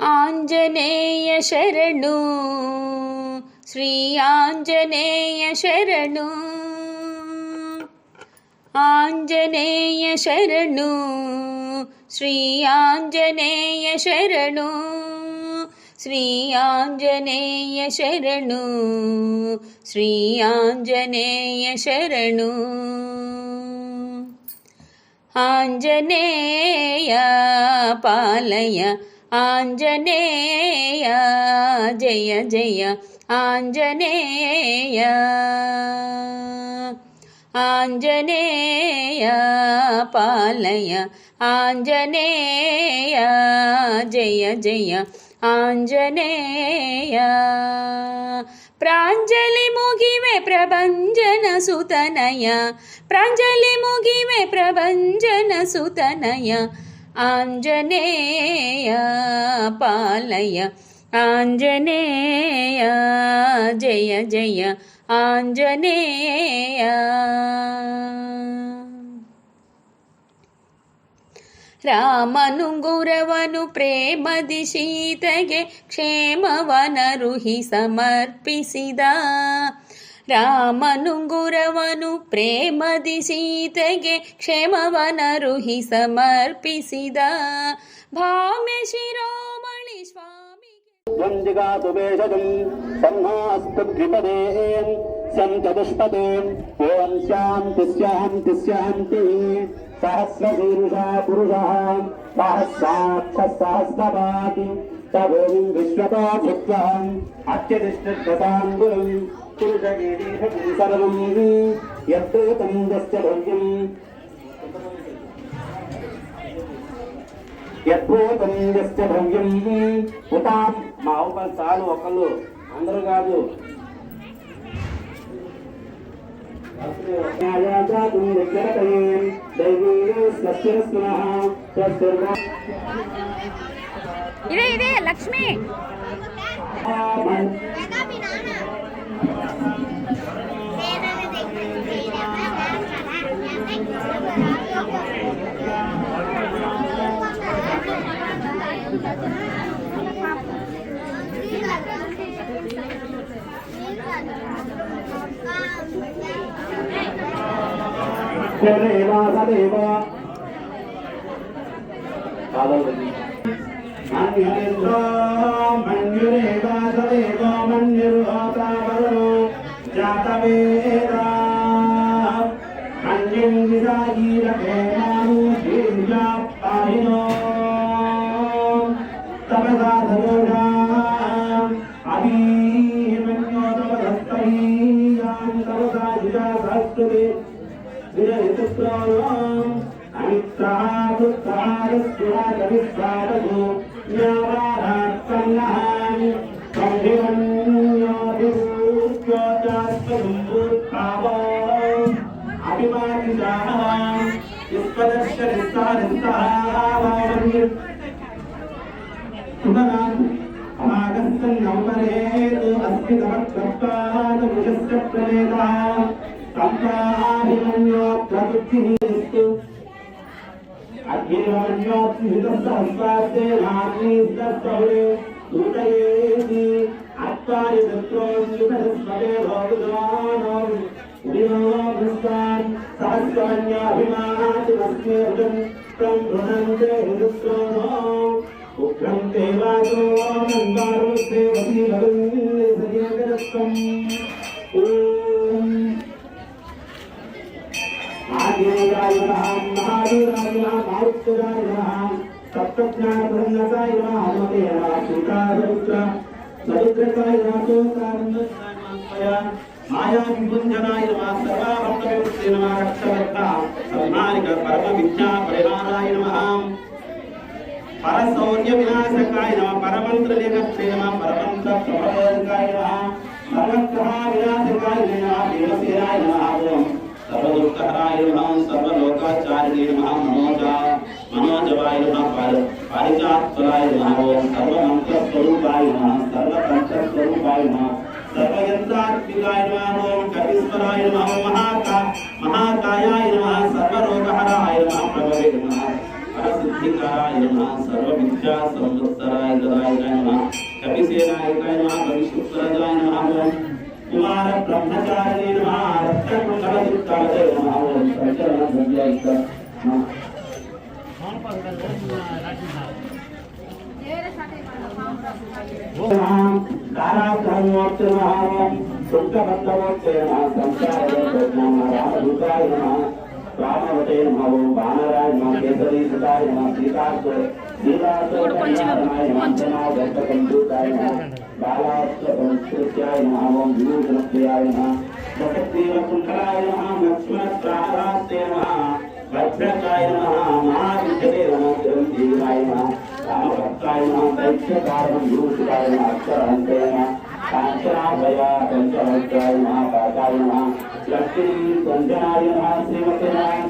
ಆಂಜನೇಯ ಶರಣು ಶ್ರೀ ಆಂಜನೇಯ ಶರಣು ಆಂಜನೇಯ ಶರಣು ಶ್ರೀ ಆಂಜನೇಯ ಶರಣು ಶ್ರೀ ಆಂಜನೇಯ ಶರಣು ಶ್ರೀ ಆಂಜನೇಯ ಶರಣು ಆಂಜನೇಯ ಪಾಲಯ आञ्जनेय जय जय आञ्जनेय। आञ्जनेय पालय आञ्जनेय जय जय आञ्जनेय। प्राञ्जलिमुगि मे प्रभञ्जन सुतनय प्राञ्जलिमुगि मे प्रभञ्जन सुतनय। ಆಂಜನೇಯ ಪಾಲಯ ಆಂಜನೇಯ ಜಯ ಜಯ ಆಂಜನೇಯ ರಾಮನುಂಗುರವನು ಪ್ರೇಮದಿ ಸೀತೆಗೆ ಕ್ಷೇಮವನರುಹಿ ಸಮರ್ಪಿಸಿದ ರಾಮನುಂಗುರವನು ಪ್ರೇಮದಿ ಸೀತೆಗೆ ಕ್ಷೇಮವನರುಹಿ ಸಮರ್ಪಿಸಿದ. ಭಾಮ್ಯ ಶಿರೋಮಣಿ ಸ್ವಾಮಿ ಚತುಷ್ಪದೇ ಓಂ ಶಾಂತಿ ಶಾಂತಿ ಶಾಂತಿ. ಸಹಸ್ರಶೀರುಷ ಪುರುಷ ಸಹಸ್ರಾಕ್ಷ ಸಹಸ್ರಪಾತಿ ತಗೋಂ ವಿಶ್ವತಾ ಭುಕ್ತಾಂ ಅತ್ಯದಿಷ್ಟತಾಂಗುಲಂ చాలు ఒకళ్ళు అందరూ కాదు. ఇదే ఇదే లక్ష్మి. సదేవ మన్యురేంద్రో మన్యురేవ సదేవ మన్యుర్హోతావరుణో జాతవేదా. మన్యుం విదాయీరకేమాను అమిత్రాదుత్తారస్యాదవిస్వాదగు జ్ఞానాత్సన్నహాం సంధివన్యోభివృత్యోచాత్మభూత్భావం అభిమానిజానవాం విశ్వదర్శనిస్తానిస్తాహావామన్య సుమనాం అమాగస్తం నౌమరేతు ప్రబుద్ధిస్తు అగ్నిమన్యోత్సిహితసహస్రాస్తే నాగ్నిస్తౌరే సూతయేతి అత్తాని దత్రోన్యుతస్వదే భోగుదానం ఉడినోభృస్తాన్ సహస్రాన్యాభిమానాతి తం బృహంతే హిందుత్రోనో ఉగ్రం దేవాదో మందారుస్తే వసీలవన్నే సజేగరత్వం ఓం ఆదిరాయ నమః మహావీరాయ నమః మారుత్తురాయ నమః సప్తజ్ఞాన బ్రహ్మకాయ నమః హనుమతే నమః సీతారుద్ర సరుద్రకాయ నమః సోకారణాయ మాయా విభుంజనాయ నమః సర్వాభక్తవిముక్తి నమః రక్షవర్త సన్మానిక పరమ విద్యా పరిహారాయ నమః పరశౌర్య వినాశకాయ నమ పరమంత్ర లేఖే నమ పరమంత్ర ప్రబోధకాయ నమ సర్వగ్రహ సర్వదుఃఖహరాయ నమ సర్వలోకాచార్య నమ మనోజ మనోజవాయ నమ పారిజాత్వరాయ నమ ఓం సర్వమంత్ర స్వరూపాయ నమ సర్వతంత్ర స్వరూపాయ నమ సర్వయంత్రాత్మికాయ నమ ఓం కవీశ్వరాయ నమ మహాకా మహాకాయాయ నమ సర్వరోగహరాయ నమ ప్రభవే నమ పరసిద్ధి నమః సర్వవిద్యా సంవత్సరాయ తదాయ నమః కపిసేనాయకాయ నమః కవిశుక్రజాయ నమః ఓం కుమార బ్రహ్మచారిణే काराक्रमोत्ते नमः शुक्लभद्रवोत्ते नमः संस्कारवोत्ते नमः रामभूताय नमः रामवते नमः वानराय नमः केसरी सुताय नमः सीतास्व लीलास्वनाय नमः अंजना दत्तकंदूताय नमः बालास्व संस्कृत्याय नमः ओम विभूषणप्रियाय नमः जगत्देव कुंकराय नमः लक्ष्मणप्राणास्ते नमः भद्रकाय नमः महाविद्ये नमः जगन्देवाय नमः చిరంజీవాయ నమః రామభక్తాయ నమః దైత్యకారణం విభూషితాయ నమః అక్షరాంతే నమః కాంచనాభయ పంచభద్రాయ నమః పాదాయ నమః లక్ష్మీ సంజనాయ నమః శ్రీమతే నమః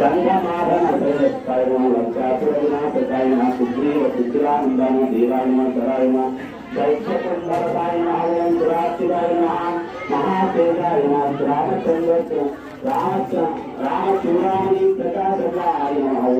గంగమాధన శ్రేయస్కాయ నమః లంకాసురవినాశకాయ నమః సుగ్రీవ సుగ్రీవానందాన దేవాయ నమః సరాయ నమః దైత్యకుండరసాయ నమః ఓం సురాశివాయ నమః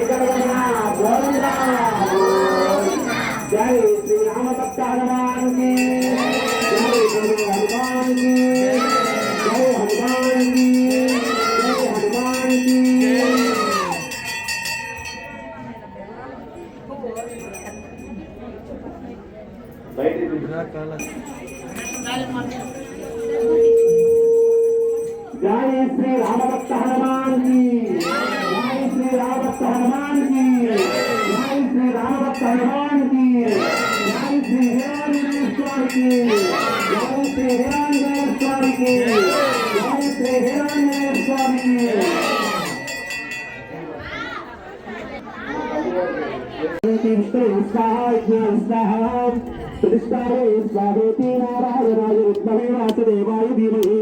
ఇక్కడ ఉన్న వాళ్ళు జై శ్రీరామ భక్త హనుమాన్ జై గురు జై జై जय श्री राम भक्त हनुमान की। जय श्री राम भक्त हनुमान की। जय श्री राम भक्त हनुमान की। जय श्री हिरण्येश्वर की। जय श्री हिरण्येश्वर की। जय श्री हिरण्येश्वर की। திருஷ்டாரே ஸ்வாகேதி நாராயணாய வித்மகை வாசுதேவாய தீமகி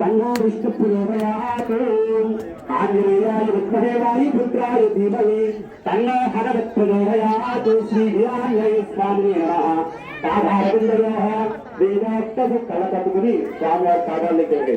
தன்னா விஷ்ணு புரோகயாத் ஆஞ்சநேயாய வித்மகேவாய புத்ராய தீமகி தன்னா ஹரவத் புரோகயாத் ஸ்ரீ வியாழை சுவாமியா தாதாரவிந்தயோக வேதாக்தது கலதமுகுதி சுவாமியார் காதாலிக்கிறது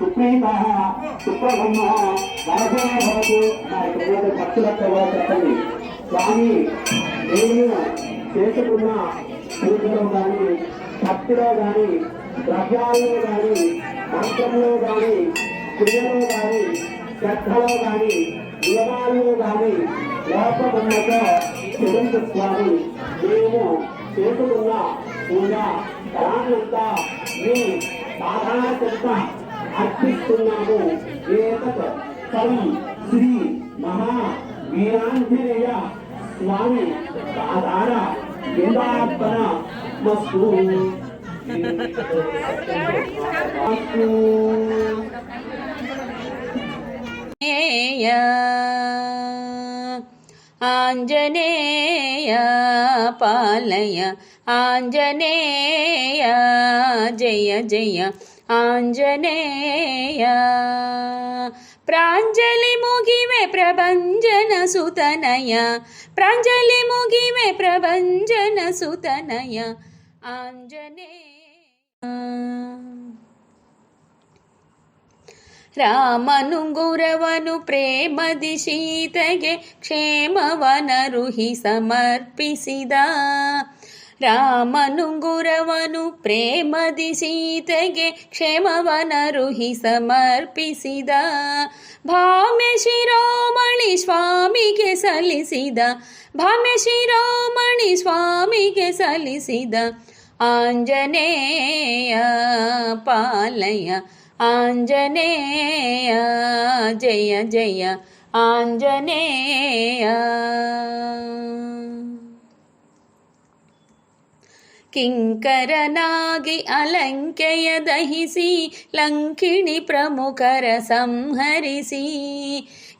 సుప్రీత సుప్రబ్రహ్మ వరదో భవతు భక్తులతో చెప్పండి. స్వామి నేను చేసుకున్న పూజలో కానీ భక్తిలో కానీ ద్రవ్యాల్లో కానీ మంత్రంలో కానీ క్రియలో కానీ శ్రద్ధలో కానీ నియమాల్లో కానీ లోపమన్నతో క్షమించు స్వామి. మేము చేసుకున్న పూజ దానంతా మీ సాధారణ చెత్త అర్పిస్తున్నాము ఏతత్ తం శ్రీ మహా వీరాంజనేయ స్వామి సాధార బిందార్పణ మస్తు మస్తు. ఆంజనేయ ఆంజనేయ పాలయ ఆంజనేయ आञ्जनय। प्राञ्जलिमुगिमे प्रभञ्जन सुतनय। प्राञ्जलिमुगिमे प्रभञ्जन सुतनय। आञ्जने रामनुगुरवनु प्रेमदि शीतगे क्षेमवनरुही समर्प ರಾಮನುಂಗುರವನು ಪ್ರೇಮದಿ ಸೀತೆಗೆ ಕ್ಷೇಮವನರುಹಿ ಸಮರ್ಪಿಸಿದ. ಭಾಮೆ ಶಿರೋಮಣಿ ಸ್ವಾಮಿಗೆ ಸಲ್ಲಿಸಿದ. ಭಾಮೆ ಶಿರೋಮಣಿ ಸ್ವಾಮಿಗೆ ಸಲ್ಲಿಸಿದ. ಆಂಜನೇಯ ಪಾಲಯ, ಆಂಜನೇಯ ಜಯ ಜಯ, ಆಂಜನೇಯ. ಕಿಂಕರನಾಗಿ ಅಲಂಕೆಯ ದಹಿಸಿ, ಲಂಕಿಣಿ ಪ್ರಮುಖರ ಸಂಹರಿಸಿ.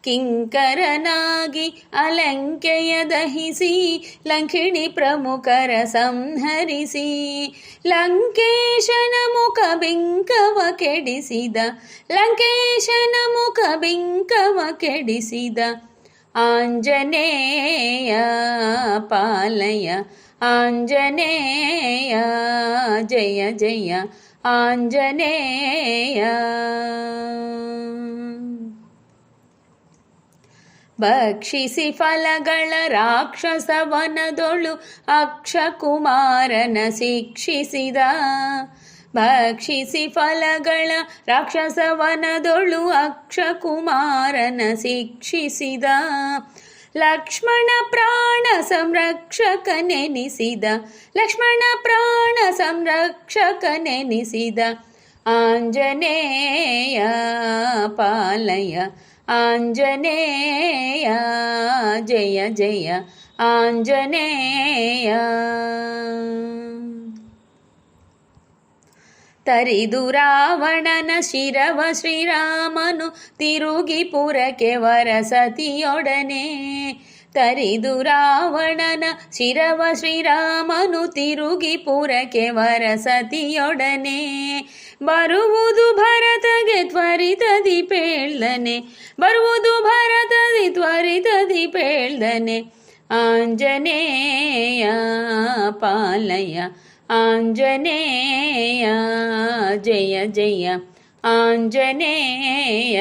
ಕಿಂಕರನಾಗಿ ಅಲಂಕೆಯ ದಹಿಸಿ, ಲಂಕಿಣಿ ಪ್ರಮುಖರ ಸಂಹರಿಸಿ. ಲಂಕೇಶನ ಮುಖ ಬಿಂಕವ ಕೆಡಿಸಿದ, ಲಂಕೇಶನ ಮುಖ ಬಿಂಕವ ಕೆಡಿಸಿದ. ಆಂಜನೇಯ ಪಾಲಯ ಆಂಜನೇಯ ಜಯ ಜಯ ಆಂಜನೇಯ. ಭಕ್ಷಿಸಿ ಫಲಗಳ ರಾಕ್ಷಸವನದೊಳು ಅಕ್ಷಕುಮಾರನ ಶಿಕ್ಷಿಸಿದ. ಭಕ್ಷಿಸಿ ಫಲಗಳ ರಾಕ್ಷಸವನದೊಳು ಅಕ್ಷಕುಮಾರನ ಶಿಕ್ಷಿಸಿದ. ಲಕ್ಷ್ಮಣ ಪ್ರಾಣ ಸಂರಕ್ಷಕನೆನಿಸಿದ ಲಕ್ಷ್ಮಣ ಪ್ರಾಣ ಸಂರಕ್ಷಕನೆನಿಸಿದ ಆಂಜನೇಯ ಪಾಲಯ ಆಂಜನೇಯ ಜಯ ಜಯ ಆಂಜನೇಯ ತರಿದು ರಾವಣನ ಶಿರವ ಶ್ರೀರಾಮನು ತಿರುಗಿ ಪುರಕ್ಕೆ ವರಸತಿಯೊಡನೆ. ತರಿದು ರಾವಣನ ಶಿರವ ಶ್ರೀರಾಮನು ತಿರುಗಿ ಪುರಕ್ಕೆ ವರಸತಿಯೊಡನೆ. ಬರುವುದು ಭರತಗೆ ತ್ವರಿತದಿ ಪೇಳ್ದನೆ, ಬರುವುದು ಭರತದಿ ತ್ವರಿತದಿ ಪೇಳ್ದನೆ. ಆಂಜನೇಯ ಪಾಲಯ आञ्जनेय जय जय आञ्जनेय।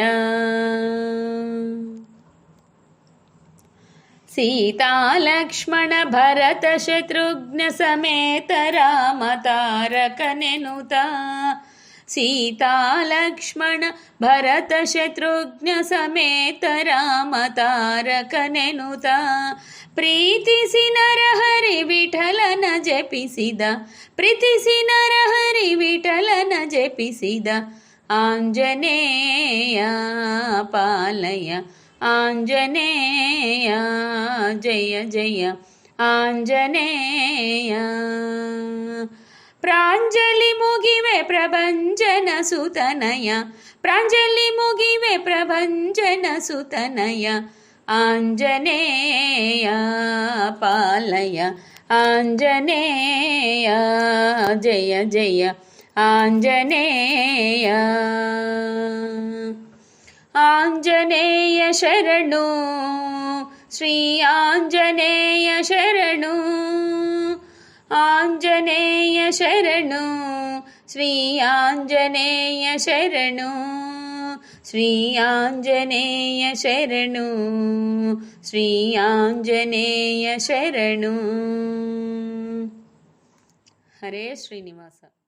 सीतालक्ष्मणभरतशत्रुघ्नसमेत सीतालक्ष्मणभरतशत्रुघ्नसमेतरामतारकनिनुता सीतालक्ष्मण भरतशत्रुघ्नसमेत भरतशत्रुघ्न प्रीतिसि नरहरि विठलन जपिसिद। प्रीतिसि नरहरि विठलन जपिसिद। आञ्जनेय पालय। आञ्जनेय जय जय। आञ्जनेया ಜಪಿಸಿದ ಆಂಜನೇಯ ಪಾಲಯ ಆಂಜನೇಯ ಜಯ ಜಯ ಆಂಜನೇಯ ಪ್ರಾಂಜಲಿ ಮುಗಿವೆ ಪ್ರಭಂಜನ ಸುತನಯ ಪ್ರಾಂಜಲಿ ಮುಗಿವೆ ಪ್ರಭಂಜನ ಸುತನಯ ಆಂಜನೇಯ ಪಾಲಯ ಆಂಜನೇಯ ಜಯ ಜಯ ಆಂಜನೇಯ ಆಂಜನೇಯ ಶರಣು ಶ್ರೀ ಆಂಜನೇಯ ಶರಣು ആഞ്ജനേയ ശരണു ശ്രീ ആഞ്ജനേയ ശരണു ശ്രീ ആഞ്ജനേയ ശരണു ശ്രീ ആഞ്ജനേയ ശരണു. ഹരേ ശ്രീനിവാസ.